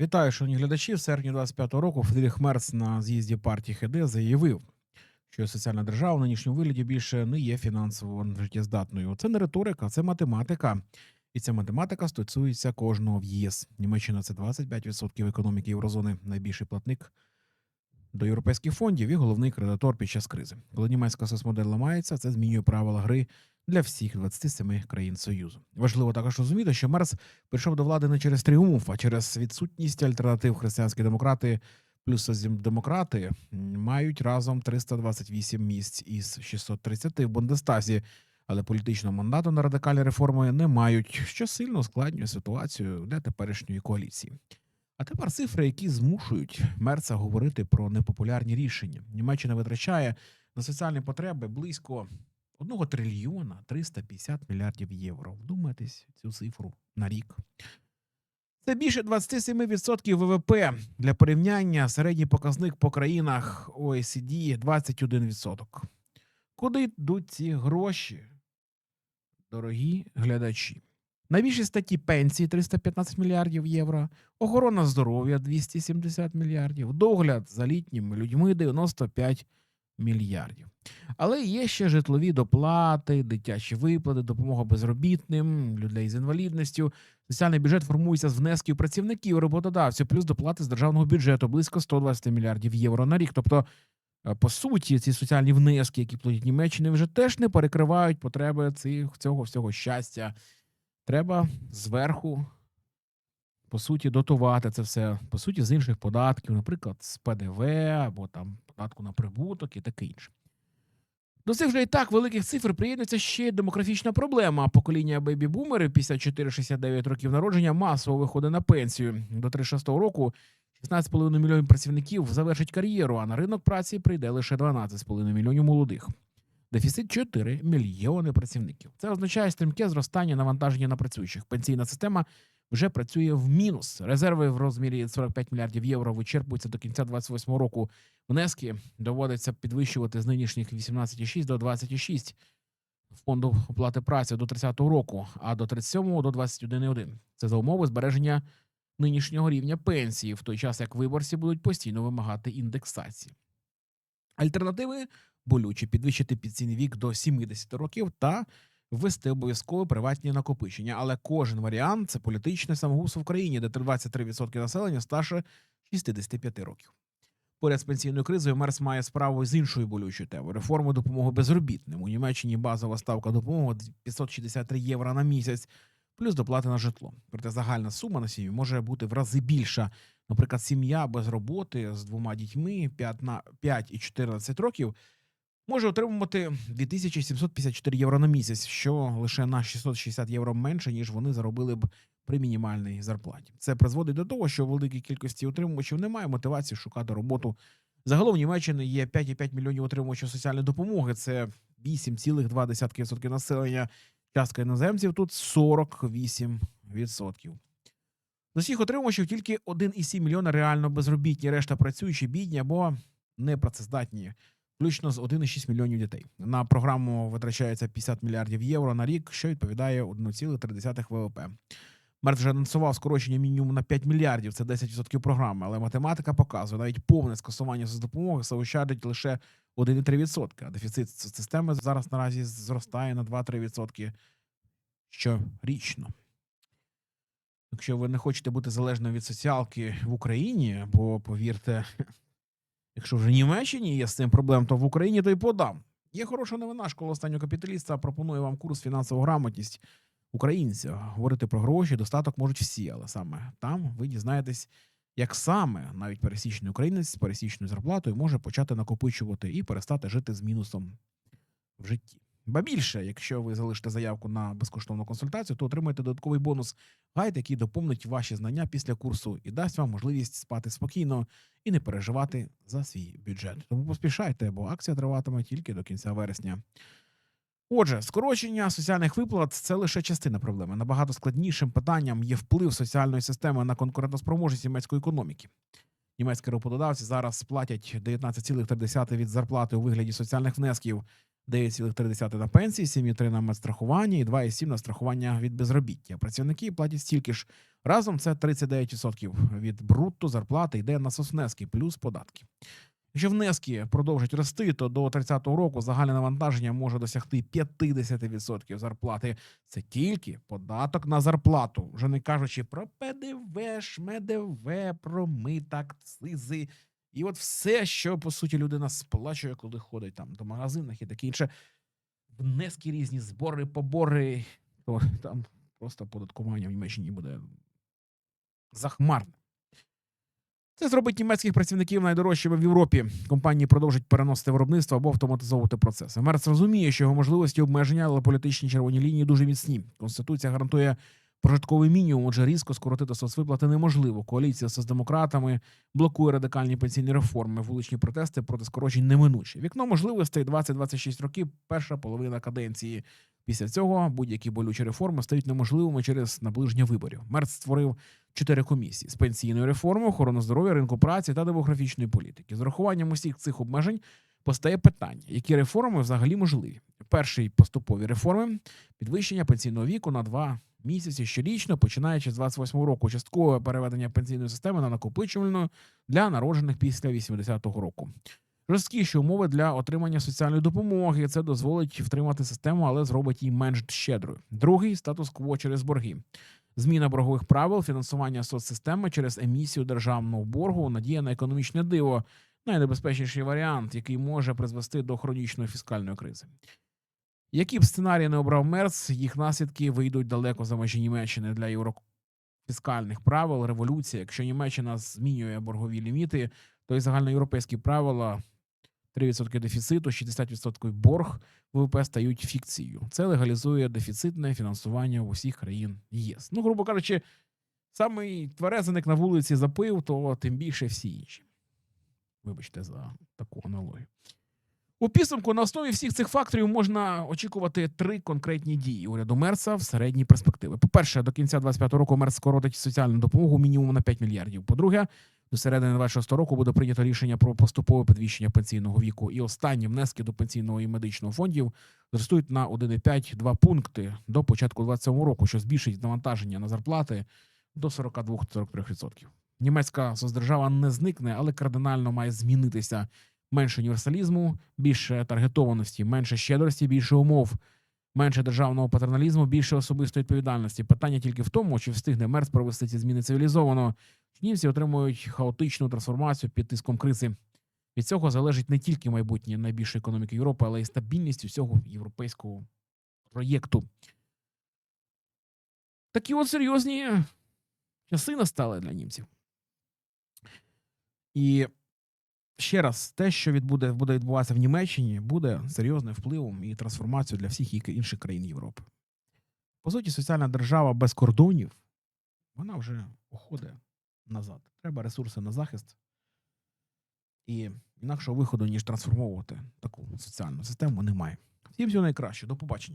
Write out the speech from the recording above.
Вітаю, шановні глядачі. В серпні 25-го року Фредріх Мерц на з'їзді партії ХД заявив, що соціальна держава в нинішньому вигляді більше не є фінансово життєздатною. Це не риторика, це математика. І ця математика стосується кожного в ЄС. Німеччина це 25% економіки єврозони, найбільший платник до європейських фондів і головний кредитор під час кризи. Коли німецька соцмодель ламається, це змінює правила гри для всіх 27 країн Союзу. Важливо також розуміти, що Мерс прийшов до влади не через тріумф, а через відсутність альтернатив християнські демократи плюс соціал-демократи мають разом 328 місць із 630 в Бундестазі, але політичного мандату на радикальні реформи не мають, що сильно ускладнює ситуацію для теперішньої коаліції. А тепер цифри, які змушують Мерца говорити про непопулярні рішення. Німеччина витрачає на соціальні потреби близько 1 трильйона 350 мільярдів євро. Вдумайтесь цю цифру на рік. Це більше 27% ВВП. Для порівняння середній показник по країнах OECD 21%. Куди йдуть ці гроші, дорогі глядачі? Найбільші статті пенсії 315 мільярдів євро, охорона здоров'я 270 мільярдів, догляд за літніми людьми 95 мільярдів. Але є ще житлові доплати, дитячі виплати, допомога безробітним, людей з інвалідністю. Соціальний бюджет формується з внесків працівників, роботодавців, плюс доплати з державного бюджету близько 120 мільярдів євро на рік. Тобто, е, по суті, ці соціальні внески, які платять Німеччини, вже теж не перекривають потреби цих, цього всього щастя. Треба зверху, по суті, дотувати це все, по суті, з інших податків, наприклад, з ПДВ або там податку на прибуток і таке інше. До цих вже і так великих цифр приєднується ще й демографічна проблема. Покоління бейбі-бумерів 54-69 років народження масово виходить на пенсію. До 36-го року 16,5 мільйонів працівників завершить кар'єру, а на ринок праці прийде лише 12,5 мільйонів молодих. Дефіцит 4 мільйони працівників. Це означає стрімке зростання навантаження на працюючих. Пенсійна система вже працює в мінус. Резерви в розмірі 45 мільярдів євро вичерпуються до кінця 28 року. Внески доводиться підвищувати з нинішніх 18,6 до 26 фонду оплати праці до 30-го року, а до 37-го до 21,1. Це за умови збереження нинішнього рівня пенсії, в той час як виборці будуть постійно вимагати індексації. Альтернативи болючі підвищити пенсійний вік до 70 років та ввести обов'язкове приватні накопичення. Але кожен варіант це політичне самогубство в країні, де 23% населення старше 65 років. Поряд з пенсійною кризою Мерс має справу з іншою болючою темою реформи допомоги безробітним. У Німеччині базова ставка допомоги 563 євро на місяць, плюс доплати на житло. Проте загальна сума на сім'ю може бути в рази більша. Наприклад, сім'я без роботи з двома дітьми 5, на 5 і 14 років може отримувати 2754 євро на місяць, що лише на 660 євро менше, ніж вони заробили б при мінімальній зарплаті. Це призводить до того, що великій кількості отримувачів немає мотивації шукати роботу. Загалом в Німеччині є 5,5 мільйонів отримувачів соціальної допомоги. Це 8,2% населення. Частка іноземців тут 48%. З усіх отримувачів тільки 1,7 мільйона реально безробітні, решта працюючі, бідні або непрацездатні, включно з 1,6 мільйонів дітей. На програму витрачається 50 мільярдів євро на рік, що відповідає 1,3 ВВП. Мерц вже анонсував скорочення мінімум на 5 мільярдів, це 10% програми, але математика показує, навіть повне скасування соцдопомоги заощадить лише 1,3%. А дефіцит системи зараз наразі зростає на 2-3% щорічно. Якщо ви не хочете бути залежним від соціалки в Україні, бо повірте, якщо вже в Німеччині є з цим проблем, то в Україні то й подам. Є хороша новина. Школа останнього капіталіста пропонує вам курс фінансова грамотність українця. Говорити про гроші, достаток можуть всі, але саме там ви дізнаєтесь, як саме навіть пересічний українець з пересічною зарплатою може почати накопичувати і перестати жити з мінусом в житті. Ба більше, якщо ви залишите заявку на безкоштовну консультацію, то отримаєте додатковий бонус гайд, який доповнить ваші знання після курсу і дасть вам можливість спати спокійно і не переживати за свій бюджет. Тому поспішайте, бо акція триватиме тільки до кінця вересня. Отже, скорочення соціальних виплат це лише частина проблеми. Набагато складнішим питанням є вплив соціальної системи на конкурентоспроможність німецької економіки. Німецькі роботодавці зараз платять 19,3 від зарплати у вигляді соціальних внесків. 9,3 на пенсії, 7,3 на медстрахування і 2,7 на страхування від безробіття. Працівники платять стільки ж. Разом це 39% від брутто зарплати йде на соцвнески плюс податки. Якщо внески продовжать рости, то до 30-го року загальне навантаження може досягти 50% зарплати. Це тільки податок на зарплату, вже не кажучи про ПДВ, ШМДВ, про мита, акцизи. І от все, що по суті людина сплачує, коли ходить там до магазинах і таке інше. Внески різні, збори, побори, то там просто податкування в Німеччині буде захмарне. Це зробить німецьких працівників найдорожчими в Європі. Компанії продовжать переносити виробництво або автоматизовувати процеси. Мерц розуміє, що його можливості обмеження, але політичні червоні лінії дуже міцні. Конституція гарантує прожитковий мінімум, отже, різко скоротити соцвиплати неможливо. Коаліція з демократами блокує радикальні пенсійні реформи. Вуличні протести проти скорочень неминучі. Вікно можливостей 20-26 років, перша половина каденції. Після цього будь-які болючі реформи стають неможливими через наближення виборів. Мерц створив чотири комісії з пенсійної реформи, охорони здоров'я, ринку праці та демографічної політики. З урахуванням усіх цих обмежень постає питання, які реформи взагалі можливі. Перший поступові реформи підвищення пенсійного віку на два місяці щорічно, починаючи з 28 року, часткове переведення пенсійної системи на накопичувальну для народжених після 80-го року. Жорсткіші умови для отримання соціальної допомоги. Це дозволить втримати систему, але зробить її менш щедрою. Другий статус-кво через борги. Зміна боргових правил, фінансування соцсистеми через емісію державного боргу, надія на економічне диво найнебезпечніший варіант, який може призвести до хронічної фіскальної кризи. Які б сценарії не обрав Мерц, їх наслідки вийдуть далеко за межі Німеччини для єврофіскальних правил. Революція. Якщо Німеччина змінює боргові ліміти, то й загальноєвропейські правила 3% дефіциту, 60% борг ВВП стають фікцією. Це легалізує дефіцитне фінансування в усіх країн ЄС. Ну, грубо кажучи, самий тверезеник на вулиці запив, то тим більше всі інші. Вибачте за таку аналогію. У підсумку на основі всіх цих факторів можна очікувати три конкретні дії уряду Мерса в середній перспективи. По-перше, до кінця 25 року Мерс скоротить соціальну допомогу мінімум на 5 мільярдів. По-друге, до середини 26 року буде прийнято рішення про поступове підвищення пенсійного віку. І останні внески до пенсійного і медичного фондів зростуть на 1,5-2 пункти до початку 27 року, що збільшить навантаження на зарплати до 42-43%. Німецька соцдержава не зникне, але кардинально має змінитися менше універсалізму, більше таргетованості, менше щедрості, більше умов, менше державного патерналізму, більше особистої відповідальності. Питання тільки в тому, чи встигне Мерц провести ці зміни цивілізовано. Німці отримують хаотичну трансформацію під тиском кризи. Від цього залежить не тільки майбутнє найбільшої економіки Європи, але й стабільність усього європейського проєкту. Такі от серйозні часи настали для німців. І ще раз, те, що відбуде, буде відбуватися в Німеччині, буде серйозним впливом і трансформацією для всіх інших країн Європи. По суті, соціальна держава без кордонів, вона вже уходить назад. Треба ресурси на захист. І інакшого виходу, ніж трансформовувати таку соціальну систему, немає. Всім всього найкраще. До побачення.